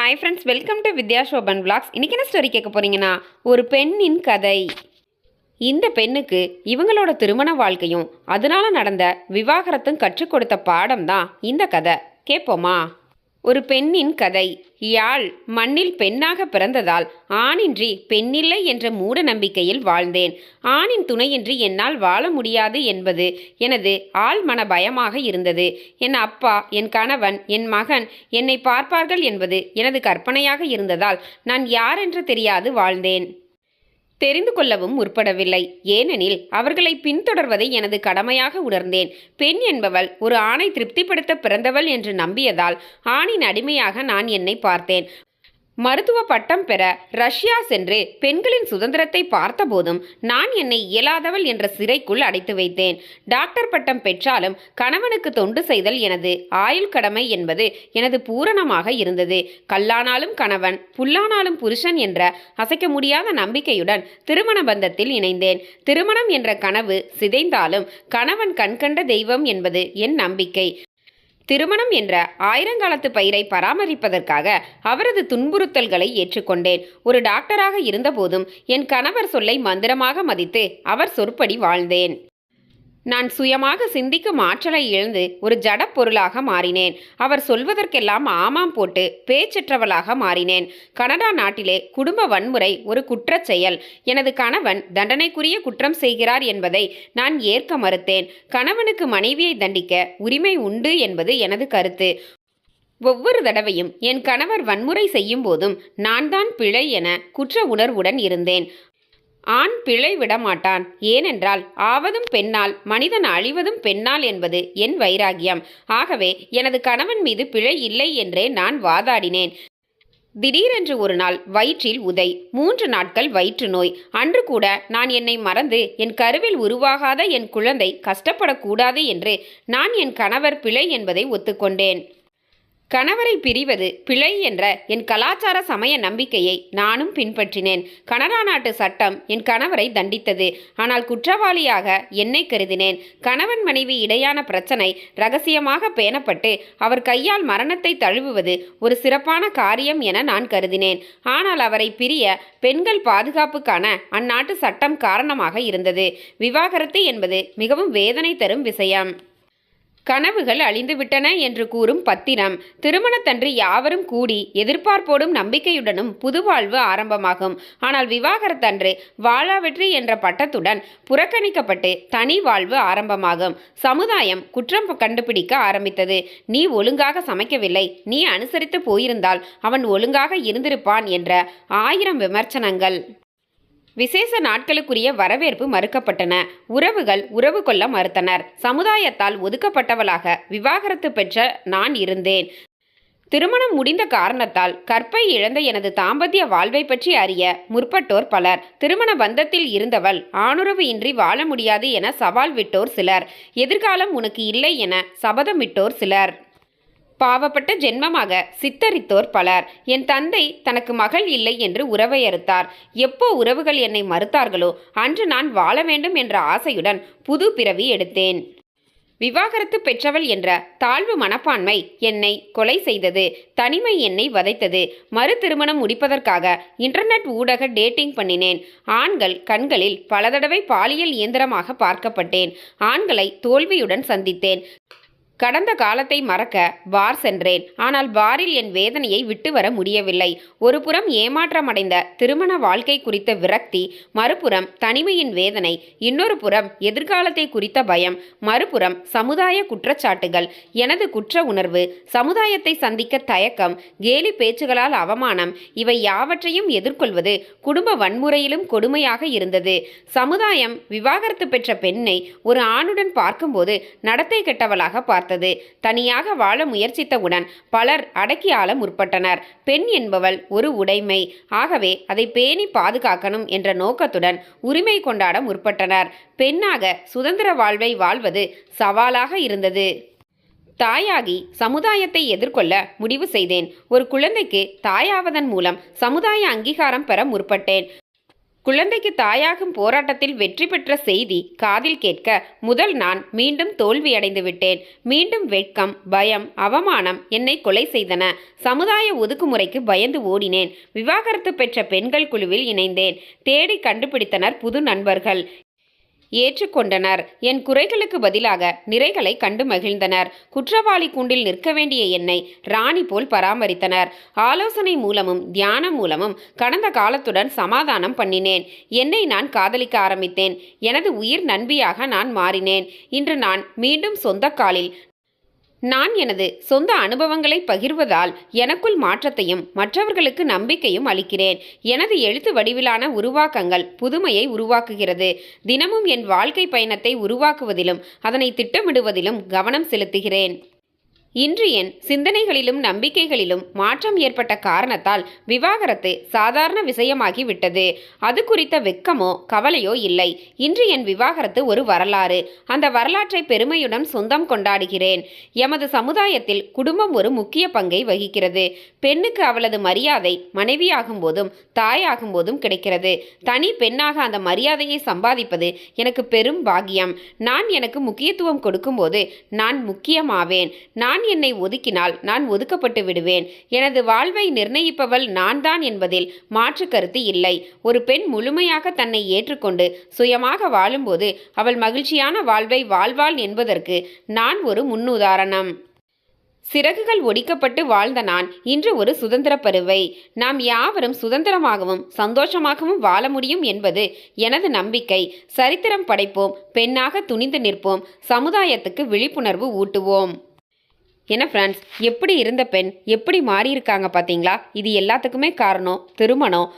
Hi friends welcome to Vidya Shobhan blogs இன்றைக்கி என்ன story கேட்க போறீங்கன்னா ஒரு பெண்ணின் கதை. இந்த பெண்ணுக்கு இவங்களோட திருமண வாழ்க்கையும் அதனால் நடந்த விவாகரத்தும் கற்றுக் கொடுத்த பாடம் தான் இந்த கதை. கேட்போமா? ஒரு பெண்ணின் கதை. யாழ் மண்ணில் பெண்ணாக பிறந்ததால் ஆணின்றி பெண்ணில்லை என்ற மூட நம்பிக்கையில் வாழ்ந்தேன். ஆணின் துணையின்றி என்னால் வாழ முடியாது என்பது எனது ஆழ்மன பயமாக இருந்தது. என் அப்பா என் கணவன் என் மகன் என்னை பார்ப்பார்கள் என்பது எனது கற்பனையாக இருந்ததால் நான் யாரென்று தெரியாது வாழ்ந்தேன். தெரிந்து கொள்ளவும் முற்படவில்லை. ஏனெனில் அவர்களை பின்தொடர்வதை எனது கடமையாக உணர்ந்தேன். பெண் என்பவள் ஒரு ஆணை திருப்திப்படுத்த பிறந்தவள் என்று நம்பியதால் ஆணின் அடிமையாக நான் என்னை பார்த்தேன். மருத்துவ பட்டம் பெற ரஷ்யா சென்று பெண்களின் சுதந்திரத்தை பார்த்தபோதும் நான் என்னை இயலாதவள் என்ற சிறைக்குள் அடைத்து வைத்தேன். டாக்டர் பட்டம் பெற்றாலும் கணவனுக்கு தொண்டு செய்தல் எனது ஆயுள் கடமை என்பது எனது பூரணமாக இருந்தது. கல்லானாலும் கணவன் புல்லானாலும் புருஷன் என்ற அசைக்க முடியாத நம்பிக்கையுடன் திருமண பந்தத்தில் இணைந்தேன். திருமணம் என்ற கனவு சிதைந்தாலும் கணவன் கண்கண்ட தெய்வம் என்பது என் நம்பிக்கை. திருமணம் என்ற ஆயிரங்காலத்து பயிரை பராமரிப்பதற்காக அவரது துன்புறுத்தல்களை ஏற்றுக்கொண்டேன். ஒரு டாக்டராக இருந்தபோதும் என் கணவர் சொல்லை மந்திரமாக மதித்து அவர் சொற்படி வாழ்ந்தேன். நான் சுயமாக சிந்திக்கும் ஆற்றலை இழந்து ஒரு ஜடப்பொருளாக மாறினேன். அவர் சொல்வதற்கெல்லாம் ஆமாம் போட்டு பேச்சற்றவளாக மாறினேன். கனடா நாட்டிலே குடும்ப வன்முறை ஒரு குற்றச் செயல். எனது கணவன் தண்டனைக்குரிய குற்றம் செய்கிறார் என்பதை நான் ஏற்க மறுத்தேன். கணவனுக்கு மனைவியை தண்டிக்க உரிமை உண்டு என்பது எனது கருத்து. ஒவ்வொரு தடவையும் என் கணவர் வன்முறை செய்யும் போதும் நான் தான் பிழை என குற்ற உணர்வுடன் இருந்தேன். ஆண் பிழை விடமாட்டான். ஏனென்றால் ஆவதும் பெண்ணால் மனிதன் அழிவதும் பெண்ணால் என்பது என் வைராகியம். ஆகவே எனது கணவன் மீது பிழை இல்லை என்றே நான் வாதாடினேன். திடீரென்று ஒரு நாள் வயிற்றில் உதை. மூன்று நாட்கள் வயிற்று நோய். அன்று கூட நான் என்னை மறந்து என் கருவில் உருவாகாத என் குழந்தை கஷ்டப்படக்கூடாது என்று நான் என் கணவர் பிழை என்பதை ஒத்துக்கொண்டேன். கணவரை பிரிவது பிழை என்ற என் கலாச்சார சமய நம்பிக்கையை நானும் பின்பற்றினேன். கனடா நாட்டு சட்டம் என் கணவரை தண்டித்தது. ஆனால் குற்றவாளியாக என்னை கருதினேன். கணவன் மனைவி இடையான பிரச்சனை ரகசியமாக பேணப்பட்டு அவர் கையால் மரணத்தை தழுவுவது ஒரு சிறப்பான காரியம் என நான் கருதினேன். ஆனால் அவரை பிரிய பெண்கள் பாதுகாப்புக்கான அந்நாட்டு சட்டம் காரணமாக இருந்தது. விவாகரத்து என்பது மிகவும் வேதனை தரும் விஷயம். கனவுகள் அழிந்துவிட்டன என்று கூறும் பத்திரம். திருமணத்தன்று யாவரும் கூடி எதிர்பார்ப்போடும் நம்பிக்கையுடனும் புதுவாழ்வு ஆரம்பமாகும். ஆனால் விவாகரத்தன்று வாழாவெற்றி என்ற பட்டத்துடன் புறக்கணிக்கப்பட்டு தனி வாழ்வு ஆரம்பமாகும். சமுதாயம் குற்றம் கண்டுபிடிக்க ஆரம்பித்தது. நீ ஒழுங்காக சமைக்கவில்லை. நீ அனுசரித்து போயிருந்தால் அவன் ஒழுங்காக இருந்திருப்பான் என்ற ஆயிரம் விமர்சனங்கள். விசேஷ நாட்களுக்குரிய வரவேற்பு மறுக்கப்பட்டன. உறவுகள் உறவு கொள்ள மறுத்தனர். சமுதாயத்தால் ஒதுக்கப்பட்டவளாக விவாகரத்து பெற்ற நான் இருந்தேன். திருமணம் முடிந்த காரணத்தால் கற்பை இழந்த எனது தாம்பத்திய வாழ்வை பற்றி அறிய முற்பட்டோர் பலர். திருமண பந்தத்தில் இருந்தவள் ஆணுறவு இன்றி வாழ முடியாது என சவால் விட்டோர் சிலர். எதிர்காலம் உனக்கு இல்லை என சபதமிட்டோர் சிலர். பாவப்பட்ட ஜென்மமாக சித்தரித்தோர் பலர். என் தந்தை தனக்கு மகள் இல்லை என்று உறவை அறுத்தார் எப்போ உறவுகள் என்னை மறுத்தார்களோ அன்று நான் வாழ வேண்டும் என்ற ஆசையுடன் புது பிறவி எடுத்தேன். விவாகரத்து பெற்றவள் என்ற தாழ்வு மனப்பான்மை என்னை கொலை செய்தது. தனிமை என்னை வதைத்தது. மறு திருமணம் முடிப்பதற்காக இன்டர்நெட் ஊடக டேட்டிங் பண்ணினேன். ஆண்கள் கண்களில் பல தடவை பாலியல் இயந்திரமாக பார்க்கப்பட்டேன். ஆண்களை தோல்வியுடன் சந்தித்தேன். கடந்த காலத்தை மறக்க பார் சென்றேன். ஆனால் பாரில் என் வேதனையை விட்டு வர முடியவில்லை ஒருபுறம் ஏமாற்றமடைந்த திருமண வாழ்க்கை குறித்த விரக்தி மறுபுறம் தனிமையின் வேதனை இன்னொரு புறம் எதிர்காலத்தை குறித்த பயம் மறுபுறம் சமுதாய குற்றச்சாட்டுகள். எனது குற்ற உணர்வு சமுதாயத்தை சந்திக்க தயக்கம் கேலி பேச்சுகளால் அவமானம் இவை யாவற்றையும் எதிர்கொள்வது குடும்ப வன்முறையிலும் கொடுமையாக இருந்தது. சமுதாயம் விவாகரத்து பெற்ற பெண்ணை ஒரு ஆணுடன் பார்க்கும்போது நடத்தை கெட்டவளாக பார்த்தது தனியாக வாழ முயற்சித்தவுடன் பலர் அடக்கி ஆள முற்பட்டனர். பெண் என்பவள் ஒரு உடைமை. ஆகவே அதை பேணி பாதுகாக்கணும் என்ற நோக்கத்துடன் உரிமை கொண்டாட முற்பட்டனர். பெண்ணாக சுதந்திர வாழ்வை வாழ்வது சவாலாக இருந்தது. தாயாகி சமுதாயத்தை எதிர்கொள்ள முடிவு செய்தேன். ஒரு குழந்தைக்கு தாயாவதன் மூலம் சமுதாய அங்கீகாரம் பெற முற்பட்டேன். குழந்தைக்கு தாயாகும் போராட்டத்தில் வெற்றி பெற்ற செய்தி காதில் கேட்க முதல் நான் மீண்டும் தோல்வியடைந்து விட்டேன். மீண்டும் வெட்கம் பயம் அவமானம் என்னை கொலை செய்தன. சமுதாய ஒதுக்குமுறைக்கு பயந்து ஓடினேன். விவாகரத்து பெற்ற பெண்கள் குழுவில் இணைந்தேன். தேடி கண்டுபிடித்தனர் புது நண்பர்கள். ஏற்றுக்கொண்டனர். என் குறைகளுக்கு பதிலாக நிறைகளை கண்டு மகிழ்ந்தனர். குற்றவாளி கூண்டில் நிற்க வேண்டிய என்னை ராணி போல் பராமரித்தனர். ஆலோசனை மூலமும் தியானம் மூலமும் கடந்த காலத்துடன் சமாதானம் பண்ணினேன். என்னை நான் காதலிக்க ஆரம்பித்தேன். எனது உயிர் நண்பியாக நான் மாறினேன். இன்று நான் மீண்டும் சொந்த காலில் நான் எனது சொந்த அனுபவங்களை பகிர்வதால் எனக்குள் மாற்றத்தையும் மற்றவர்களுக்கு நம்பிக்கையும் அளிக்கிறேன். எனது எழுத்து வடிவிலான உருவாக்கங்கள் புதுமையை உருவாக்குகிறது. தினமும் என் வாழ்க்கை பயணத்தை உருவாக்குவதிலும் அதனை திட்டமிடுவதிலும் கவனம் செலுத்துகிறேன். இன்று என் சிந்தனைகளிலும் நம்பிக்கைகளிலும் மாற்றம் ஏற்பட்ட காரணத்தால் விவாகரத்து சாதாரண விஷயமாகி விட்டது அது குறித்த வெக்கமோ கவலையோ இல்லை. இன்று என் விவாகரத்து ஒரு வரலாறு. அந்த வரலாற்றை பெருமையுடன் சொந்தம் கொண்டாடுகிறேன். எமது சமுதாயத்தில் குடும்பம் ஒரு முக்கிய பங்கை வகிக்கிறது. பெண்ணுக்கு அவளது மரியாதை மனைவியாகும் போதும் தாயாகும் போதும் கிடைக்கிறது. தனி பெண்ணாக அந்த மரியாதையை சம்பாதிப்பது எனக்கு பெரும் பாக்கியம். நான் எனக்கு முக்கியத்துவம் கொடுக்கும்போது நான் முக்கியமாவேன். நான் நான் என்னை ஒதுக்கினால் நான் ஒதுக்கப்பட்டு விடுவேன். எனது வாழ்வை நிர்ணயிப்பவள் நான் தான் என்பதில் மாற்று கருத்து இல்லை. ஒரு பெண் முழுமையாக தன்னை ஏற்றுக்கொண்டு சுயமாக வாழும்போது அவள் மகிழ்ச்சியான வாழ்வை வாழ்வாள் என்பதற்கு நான் ஒரு முன்னுதாரணம். சிறகுகள் ஒடிக்கப்பட்டு வாழ்ந்த நான் இன்று ஒரு சுதந்திர பருவை. நாம் யாவரும் சுதந்திரமாகவும் சந்தோஷமாகவும் வாழ முடியும் என்பது எனது நம்பிக்கை. சரித்திரம் படைப்போம் பெண்ணாக துணிந்து நிற்போம் சமுதாயத்துக்கு விழிப்புணர்வு ஊட்டுவோம். என்ன ஃப்ரெண்ட்ஸ் எப்படி இருந்த பெண் எப்படி மாறியிருக்காங்க பார்த்தீங்களா இது எல்லாத்துக்குமே காரணம் திருமணம்.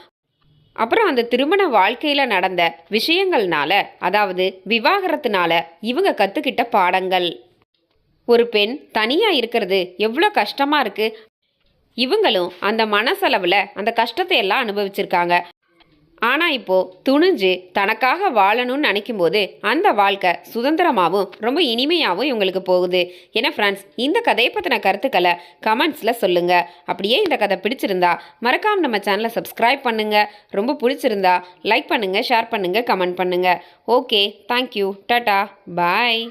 அப்புறம் அந்த திருமண வாழ்க்கையில் நடந்த விஷயங்கள்னால அதாவது விவாகரத்துனால இவங்க கற்றுக்கிட்ட பாடங்கள். ஒரு பெண் தனியாக இருக்கிறது எவ்வளோ கஷ்டமாக இருக்குது இவங்களும் அந்த மனசளவில் அந்த கஷ்டத்தை எல்லாம் அனுபவிச்சிருக்காங்க. ஆனால் இப்போ துணிஞ்சு தனக்காக வாழணும்னு நினைக்கும் போது அந்த வாழ்க்கை சுதந்திரமாகவும் ரொம்ப இனிமையாகவும் இவங்களுக்கு போகுது. ஏன்னா ஃப்ரெண்ட்ஸ் இந்த கதையை பற்றின கருத்துக்களை கமெண்ட்ஸில் சொல்லுங்கள் அப்படியே இந்த கதை பிடிச்சிருந்தா மறக்காம நம்ம சேனலை சப்ஸ்கிரைப் பண்ணுங்கள் ரொம்ப பிடிச்சிருந்தா லைக் பண்ணுங்கள் ஷேர் பண்ணுங்கள் கமெண்ட் பண்ணுங்கள் ஓகே தேங்க்யூ டாட்டா பாய்